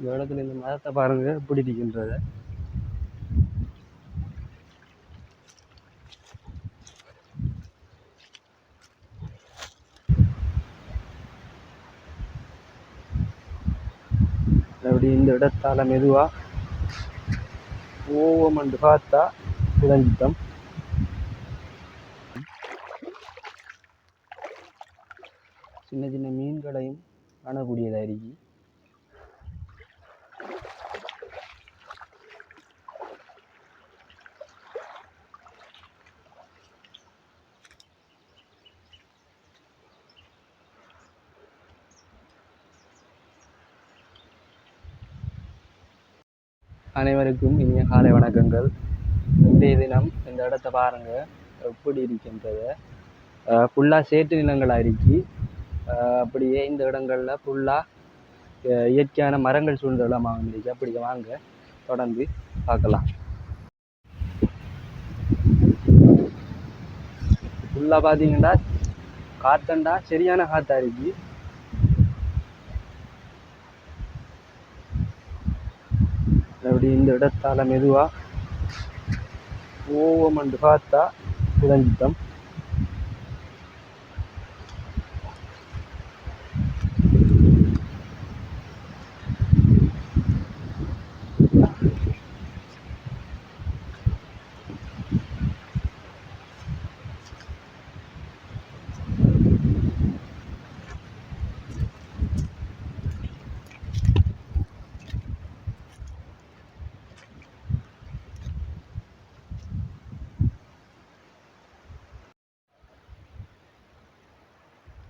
இந்த இடத்துல இந்த மரத்தை பாருங்க எப்படி இருக்கின்றத. அப்படி இந்த இடத்தால மெதுவா அண்டு பார்த்தா குழஞ்சித்தம் சின்ன சின்ன மீன்களையும் காணக்கூடியதாக இருக்கு அனைவருக்கும் இனிய காலை வணக்கங்கள். இன்றைய தினம் இந்த இடத்த பாருங்க. எப்படி இருக்கின்றது? ஃபுல்லாக சேற்று நிலங்களாக இருக்கு அப்படியே இந்த இடங்களில் ஃபுல்லாக இயற்கையான மரங்கள் சூழ்ந்தெல்லாம் இடமாக அப்படி வாங்க. தொடர்ந்து பார்க்கலாம். ஃபுல்லாக பார்த்தீங்கன்னா காத்தண்டா சரியான காத்தா இருக்கு அப்படி இந்த மெதுவாக ஓவம் ஓவமண்டு பார்த்தா குழஞ்சித்தம்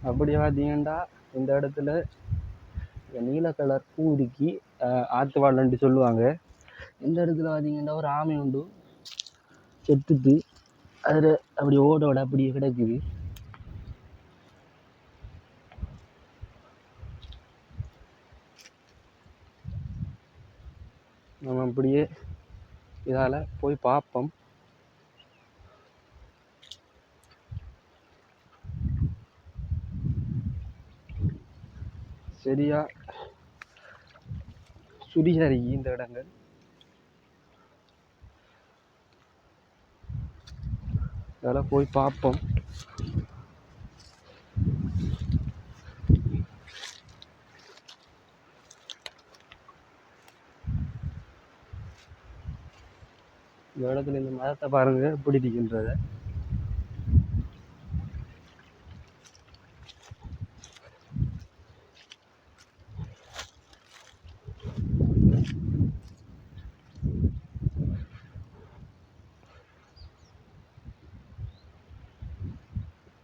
அப்படி பார்த்தீங்கன்னா இந்த இடத்துல நீல கலர் பூ இருக்கி ஆத்துவாழன்ட்டு சொல்லுவாங்க. இந்த இடத்துல பார்த்தீங்கன்னா ஒரு ஆமை உண்டு. செத்துட்டு அதில் அப்படி ஓட ஓட அப்படியே கிடக்குது. நம்ம அப்படியே இதால் போய் பார்ப்போம். சரியாக சுரிசரி இந்த இடங்கள். அதெல்லாம் போய் பார்ப்போம். இந்த இடத்துல இந்த மரத்தை பாருங்கள் எப்படி இருக்கின்றத.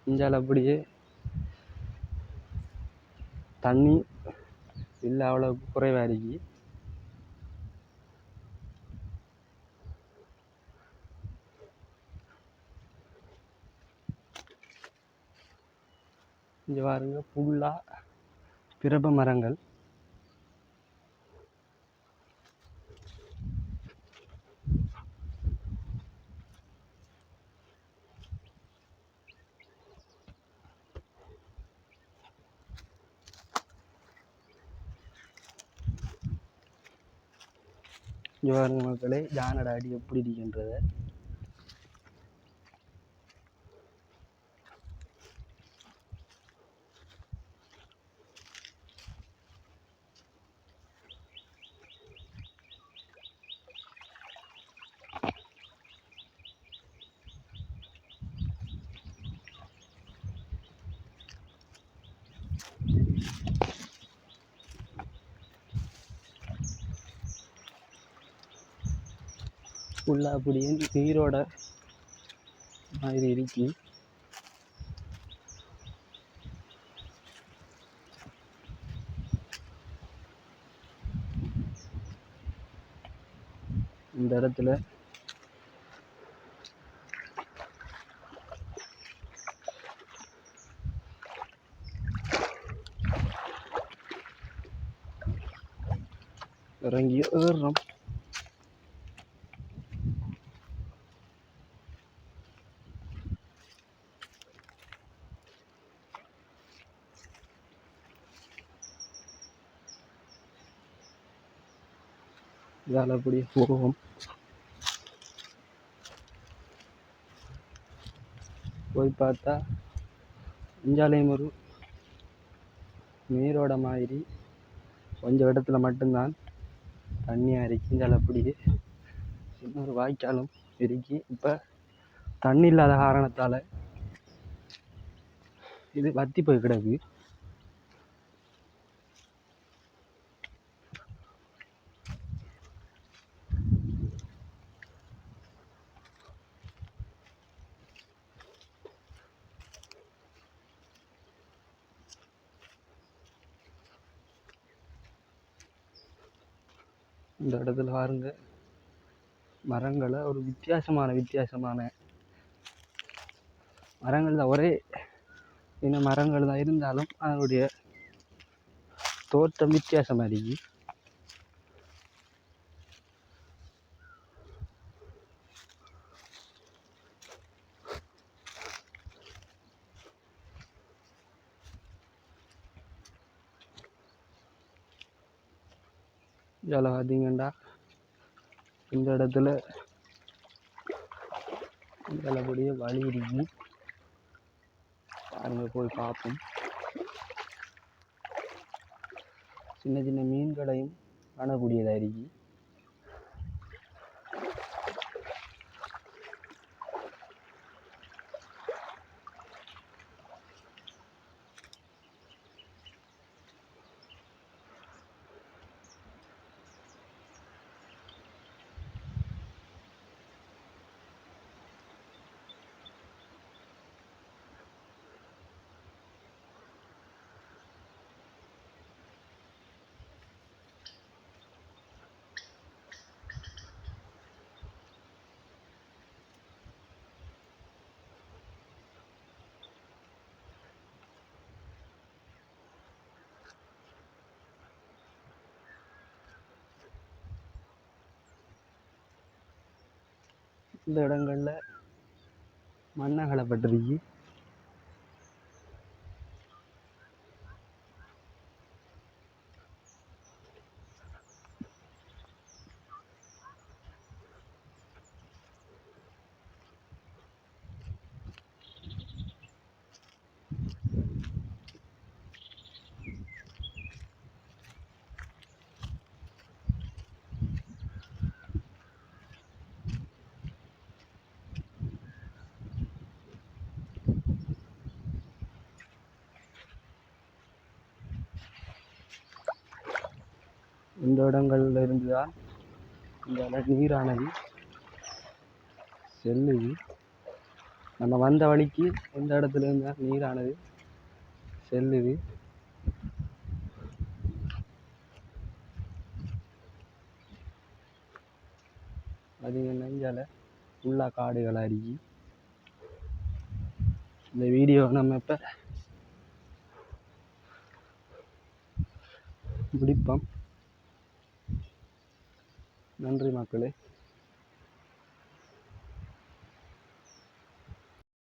இஞ்சால் அப்படியே தண்ணி இல்லை அவ்வளோ குறைவாக இருக்கு. இங்கே பாருங்க ஃபுல்லாக பிரப மரங்கள். இங்கே மக்களே யானோட அடி எப்படி இருக்கின்றத ஃபுல்லாக அப்படியே நீரோட மாதிரி இருக்கு. இந்த இடத்துல இறங்கி ஏறுறோம். இதால் அப்படியே போவோம் போய் பார்த்தா இஞ்சாலையும் ஒரு நீரோட மாதிரி. கொஞ்சம் இடத்துல மட்டும்தான் தண்ணியாக இருக்கு இந்தால அப்படியே இன்னொரு வாய்க்காலும் இருக்கு இப்போ தண்ணி இல்லாத காரணத்தால் இது வத்தி போய் கிடக்கு. இந்த இடத்துல பாருங்க. மரங்களை ஒரு வித்தியாசமான வித்தியாசமான மரங்கள் தான். ஒரே இன மரங்கள் தான் இருந்தாலும் அதனுடைய தோற்றம் வித்தியாசமாக இருக்குது இதில் பார்த்தீங்கன்னா இந்த இடத்துல நல்லபடியே வழி இருக்கு பாருங்க போய் பார்ப்போம். சின்ன சின்ன மீன்களையும் காணக்கூடியதாக இருக்கு. இந்த இடங்கள்ல மண் அகலப்பட்டிருக்கு இந்த இடங்கள்ல இருந்து தான் இந்த இட- நீரானது செல்லுது. நம்ம வந்த வழிக்கு இந்த இடத்துல இருந்து தான் நீரானது செல்லுது. பார்த்தீங்கன்னா இந்தியாவில் ஃபுல்லாக காடுகளாக இருக்கு இந்த வீடியோ நம்ம இப்போ முடிப்போம் நன்றி மக்களே.